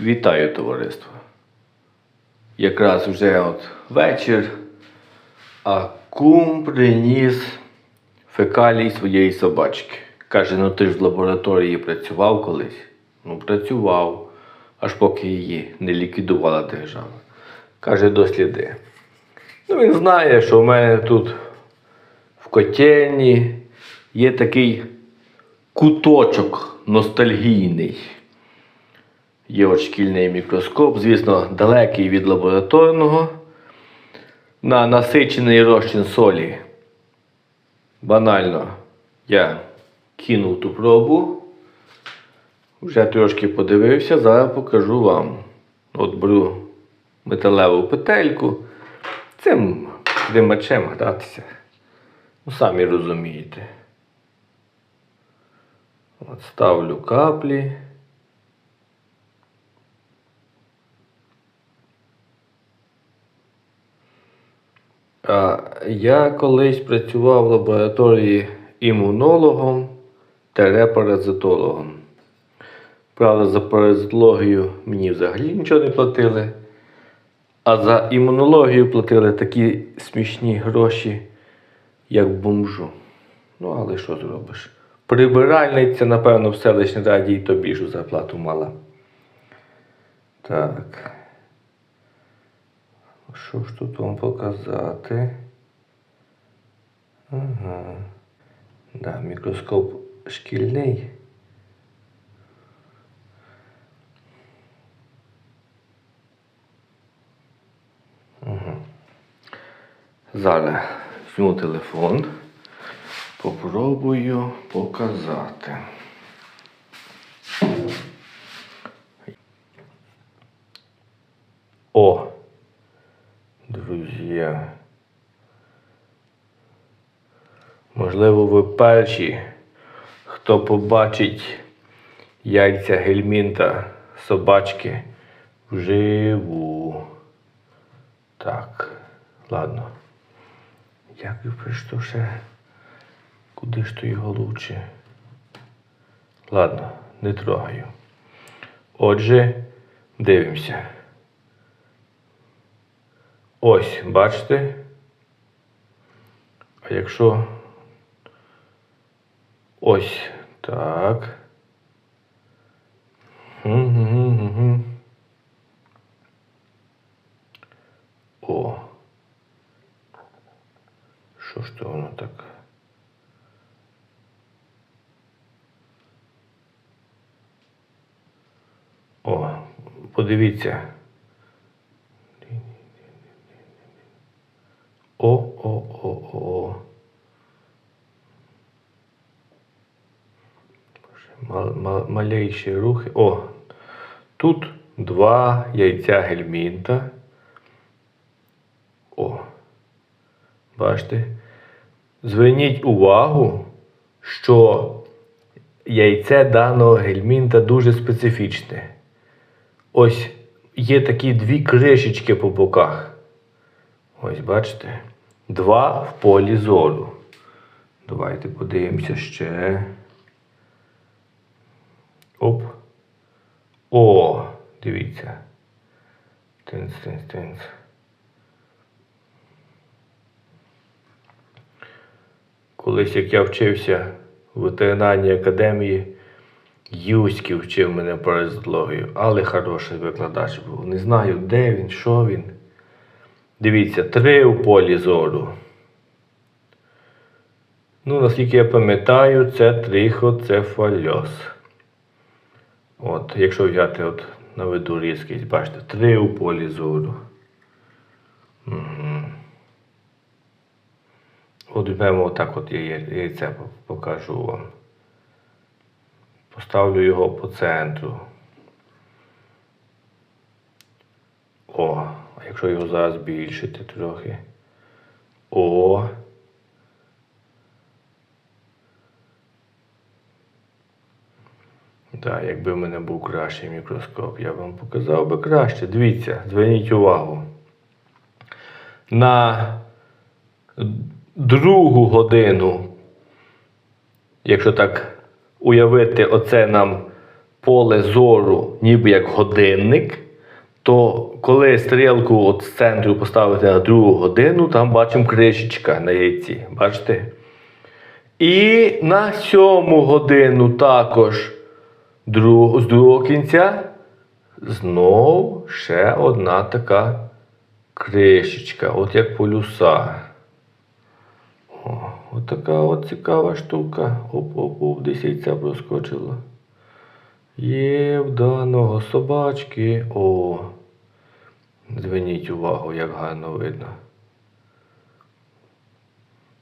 Вітаю товариство. Якраз вже от вечір, а кум приніс фекалій своєї собачки. Каже, ну ти ж в лабораторії працював колись. Ну, працював, аж поки її не ліквідувала держава. Каже, досліди. Ну, він знає, що в мене тут в котельні є такий куточок ностальгійний. Є от шкільний мікроскоп, звісно, далекий від лабораторного. На насичений розчин солі. Банально я кинув ту пробу. Вже трошки подивився, зараз покажу вам. От беру металеву петельку. Цим примачем гратися. Ну, самі розумієте. От ставлю каплі. Я колись працював в лабораторії імунологом та паразитологом. Правда, за паразитологію мені взагалі нічого не платили. А за імунологію платили такі смішні гроші, як бомжу. Ну, але що зробиш? Прибиральниця, напевно, в селищній раді і тобі ж зарплату мала. Так. Що ж тут вам показати? Ага. Да, мікроскоп шкільний. Зараз візьму телефон. Попробую показати. О! Друзі. Можливо, ви перші, хто побачить яйця гельмінта собачки вживу. Так, ладно. Як і що ще? Куди ж то його лучше? Ладно, не трогаю. Отже, дивимося. Ось, бачите? А якщо ось так. О. Що ж то воно так? О, подивіться. О, о, о, о, о. Мал, мал, рухи. О, тут два яйця гельмінта. О. Бачите? Зверніть увагу, що яйце даного гельмінта дуже специфічне. Ось є такі дві кришечки по боках. Ось бачите? Два в полі зору. Давайте подивимося ще. Оп. О, дивіться. Тинц, тинц, тинц. Колись як я вчився в ветеринарній академії, Юськів вчив мене паразитологію, але хороший викладач був. Не знаю, де він, що він. Дивіться, три у полі зору. Ну, наскільки я пам'ятаю, це трихоцефальоз. От, якщо взяти от наведу різкість, бачите, три у полі зору. Угу. От візьмемо отак от яйце покажу вам. Поставлю його по центру. О, а якщо його зараз збільшити трохи. О. Так, якби в мене був кращий мікроскоп, я вам показав би краще. Дивіться, зверніть увагу. На другу годину, якщо так уявити, оце нам поле зору, ніби як годинник, то коли стрілку от з центру поставити на другу годину, там бачимо кришечка на яйці. Бачите? І на сьому годину також друг- з другого кінця знов ще одна така кришечка, от як полюса. О, от така от цікава штука. Оп-оп-оп, десь яйця проскочило. Є в собачки. О. Зверніть увагу, як гарно видно.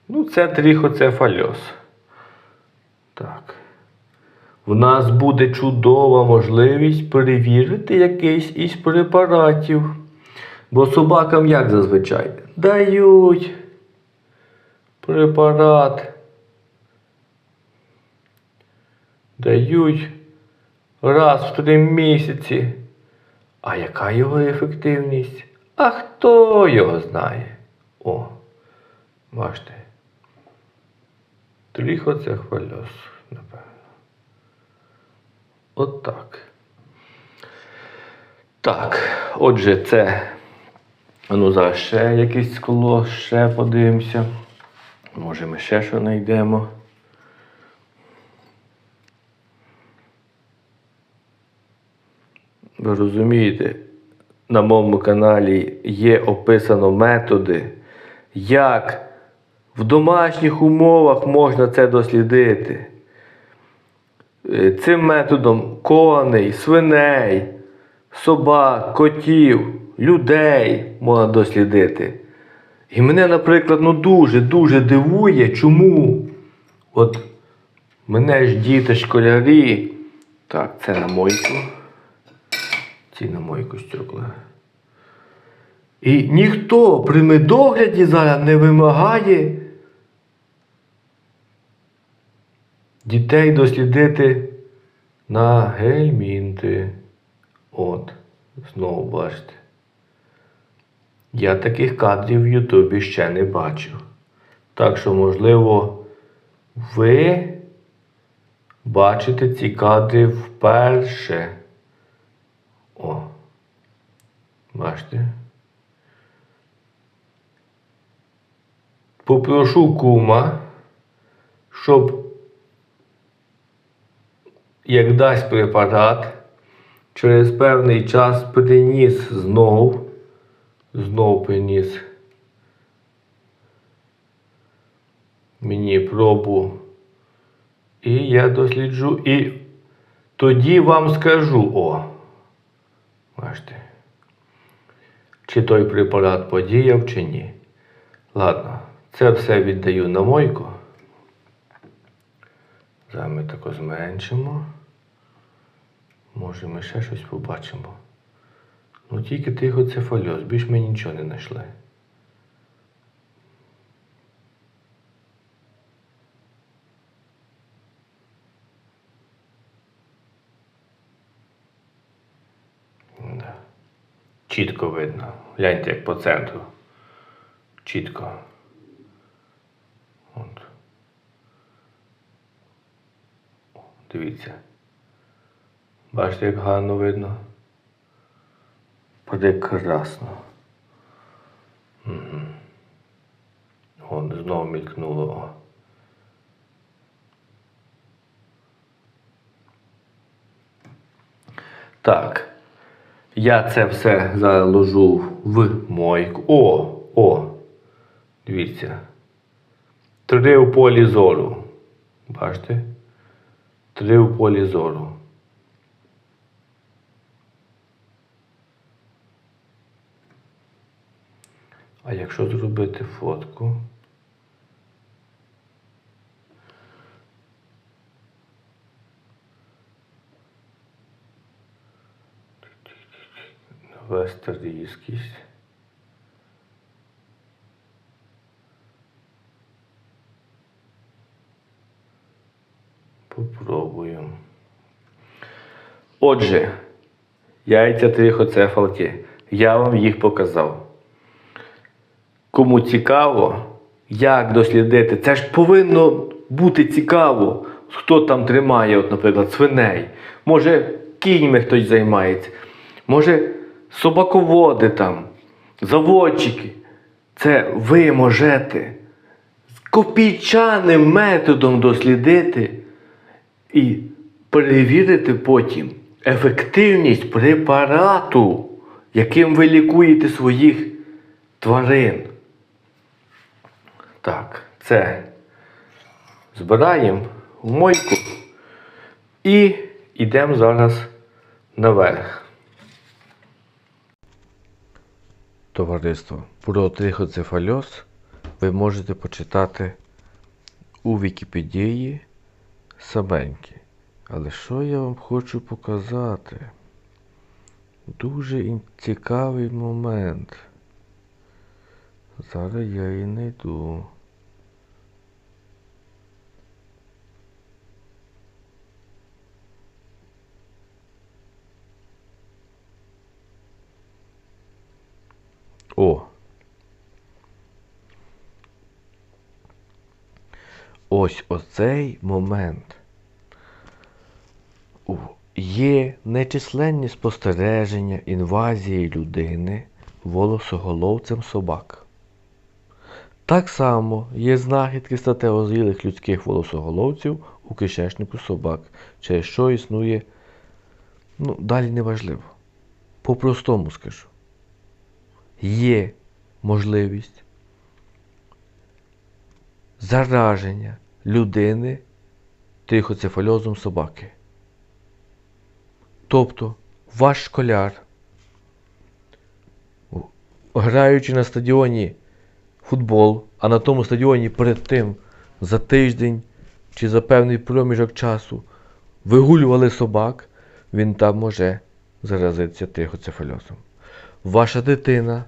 Ну, це тріхоцефальоз. Так. В нас буде чудова можливість перевірити якийсь із препаратів. Бо собакам як зазвичай? Дають препарат. Дають раз в три місяці. А яка його ефективність? А хто його знає? О, бачите. Тріхоцефальоз, напевно. От так. Так, отже, це. Ну, зараз ще якесь скло, ще подивимося. Може, ми ще що знайдемо. Ви розумієте, на моєму каналі є описано методи, як в домашніх умовах можна це дослідити. Е, Цим методом коней, свиней, собак, котів, людей можна дослідити. І мене, наприклад, ну дуже-дуже дивує, чому от мене ж діти школярі. Так, це на мойку. Ці на мойку стекла. І ніхто при медогляді зараз не вимагає дітей дослідити на гельмінти. От, знову бачите. Я таких кадрів в Ютубі ще не бачив. Так що, можливо, ви бачите ці кадри вперше. О. Бачите? Попрошу кума, щоб як дасть препарат, через певний час приніс знов, знов приніс мені пробу. І я досліджу. І тоді вам скажу, о, бачите, чи той препарат подіяв, чи ні. Ладно, це все віддаю на мойку. Зараз ми тако зменшимо. Може, ми ще щось побачимо. Ну тільки тихо цефальоз, більш ми нічого не знайшли. Да. Чітко видно. Гляньте, як по центру. Чітко. От. Дивіться. Бачите, як гарно видно. Прекрасно. Угу. От знову мількнуло. Так. Я це все заложу в мойку. О! О! Дивіться. Три в полі зору. Бачите? Три в полі зору. А якщо зробити фотку? Навести різкість. Попробуємо. Отже, яйця трихоцефалки. Я вам їх показав. Кому цікаво, як дослідити, це ж повинно бути цікаво, хто там тримає, от, наприклад, свиней. Може, кіньми хтось займається. Може, собаководи там, заводчики. Це ви можете копійчаним методом дослідити і перевірити потім ефективність препарату, яким ви лікуєте своїх тварин. Так, це збираємо в мойку і йдемо зараз наверх. Товариство, про трихоцефальоз ви можете почитати у Вікіпедії саменьки. Але що я вам хочу показати? Дуже цікавий момент. Зараз я і знайду. О. Ось оцей момент. Є нечисленні спостереження інвазії людини волосоголовцем собак. Так само є знахідки статеозрілих людських волосоголовців у кишечнику собак, через що існує, ну, далі неважливо. По-простому скажу. Є можливість зараження людини трихоцефальозом собаки. Тобто ваш школяр, граючи на стадіоні футбол, а на тому стадіоні перед тим за тиждень чи за певний проміжок часу вигулювали собак, він там може заразитися трихоцефальозом. Ваша дитина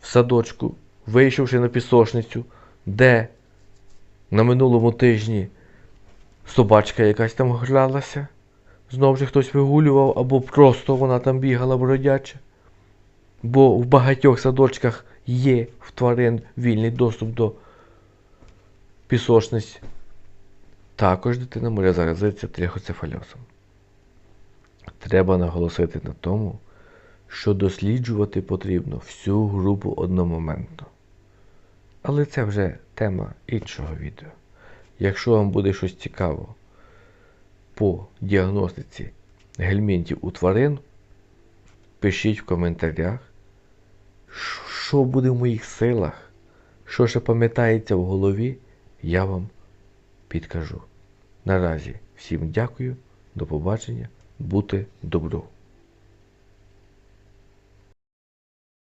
в садочку, вийшовши на пісочницю, де на минулому тижні собачка якась там гралася, знов же хтось вигулював, або просто вона там бігала бродяча. Бо в багатьох садочках є в тварин вільний доступ до пісочниць. Також дитина може заразитися трихоцефальозом. Треба наголосити на тому, що досліджувати потрібно всю групу одномоментно. Але це вже тема іншого відео. Якщо вам буде щось цікаво по діагностиці гельмінтів у тварин, пишіть в коментарях, що буде в моїх силах, що ще пам'ятається в голові, я вам підкажу. Наразі всім дякую, до побачення, бути добру.